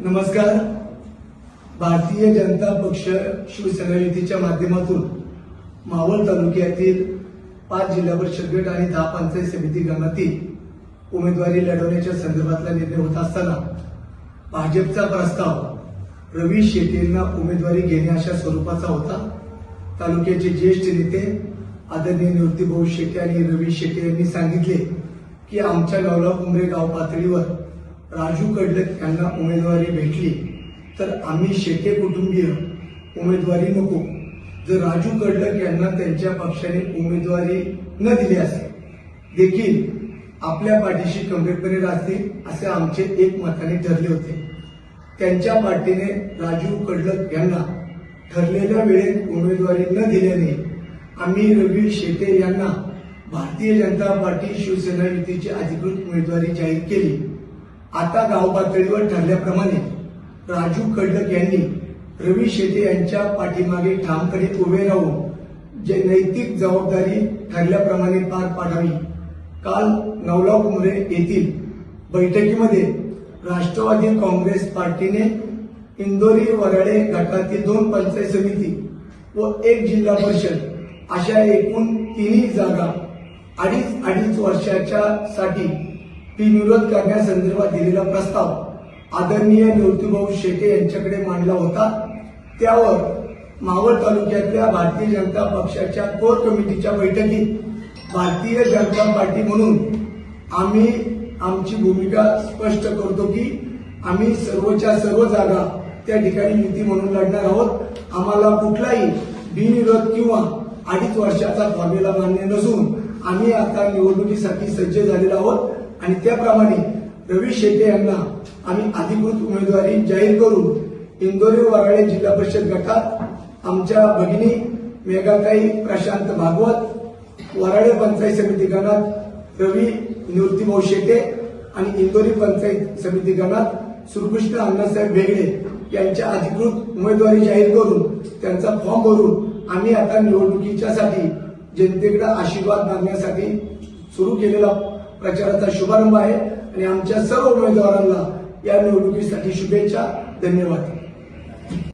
नमस्कार. भारतीय जनता पक्ष शिवसेना युतीच्या माध्यमातून मावळ तालुक्यातील पाच जिल्हा परिषद गट आणि दहा पंचायत समिती गणातील उमेदवारी लढवण्याच्या संदर्भातला निर्णय होत असताना भाजपचा प्रस्ताव रवी शेट्टींना उमेदवारी घेणे अशा स्वरूपाचा होता. तालुक्याचे ज्येष्ठ नेते आदरणीय निवृत्तीभाऊ शेट्टी आणि रवी शेट्टी यांनी सांगितले की आमच्या गावला उमरे गाव पातळीवर राजू कडलक यांना उमेदवारी भेटली तर आम्ही शेटे कुटुंबीय उमेदवारी नको. जर राजू कडलक यांना त्यांच्या पक्षाने उमेदवारी न दिली असेल देखील आपल्या पाठीशी खंबीरपणे राहतील असे आमचे एक मताने ठरले होते. त्यांच्या पार्टीने राजू कडलक यांना ठरलेल्या वेळेत उमेदवारी न दिल्याने आम्ही रवी शेटे यांना भारतीय जनता पार्टी शिवसेना युतीची अधिकृत उमेदवारी जाहीर केली. आता गाव पातळीवर ठरल्याप्रमाणे राजू कडलक यांनी रवी शेटे यांच्या पाठीमागे ठामपणे उभे राहून जे नैतिक जबाबदारी ठरल्याप्रमाणे पार पाडावी. काल नवलाव कुमरे येथील बैठकीमध्ये राष्ट्रवादी काँग्रेस पार्टीने इंदोरी वराळे गटातील दोन पंचायत समिती व एक जिल्हा परिषद अशा एकूण तिन्ही जागा अडीच अडीच वर्षाच्या साठी बिनविरोध करण्यासंदर्भात दिलेला प्रस्ताव आदरणीय निवृत्तीभाऊ शेटे यांच्याकडे मांडला होता. त्यावर मावळ तालुक्यातल्या भारतीय जनता पक्षाच्या कोर कमिटीच्या बैठकीत भारतीय जनता पार्टी म्हणून आम्ही आमची भूमिका स्पष्ट करतो की आम्ही सर्वच्या सर्व जागा त्या ठिकाणी युती म्हणून लढणार आहोत. आम्हाला कुठलाही बिनविरोध किंवा अडीच वर्षाचा फॉर्म्युला मान्य नसून आम्ही आता निवडणुकीसाठी सज्ज झालेलो आहोत. आणि त्याप्रमाणे रवी शेटे यांना आम्ही अधिकृत उमेदवारी जाहीर करून इंदोरी वराळे जिल्हा परिषद गटात आमच्या भगिनी मेघाताई प्रशांत भागवत वराळे पंचायत समिती गणात रवी निवृत्तीभाऊ शेटे आणि इंदोरी पंचायत समिती गणात श्रीकृष्ण अण्णासाहेब भेगडे यांच्या अधिकृत उमेदवारी जाहीर करून त्यांचा फॉर्म भरून आम्ही आता निवडणुकीच्या साठी जनतेकडे आशीर्वाद मागण्यासाठी सुरू केलेला प्रचाराचा शुभारंभ आहे. आणि आमच्या सर्व उमेदवारांना या निवडणुकीसाठी शुभेच्छा धन्यवाद.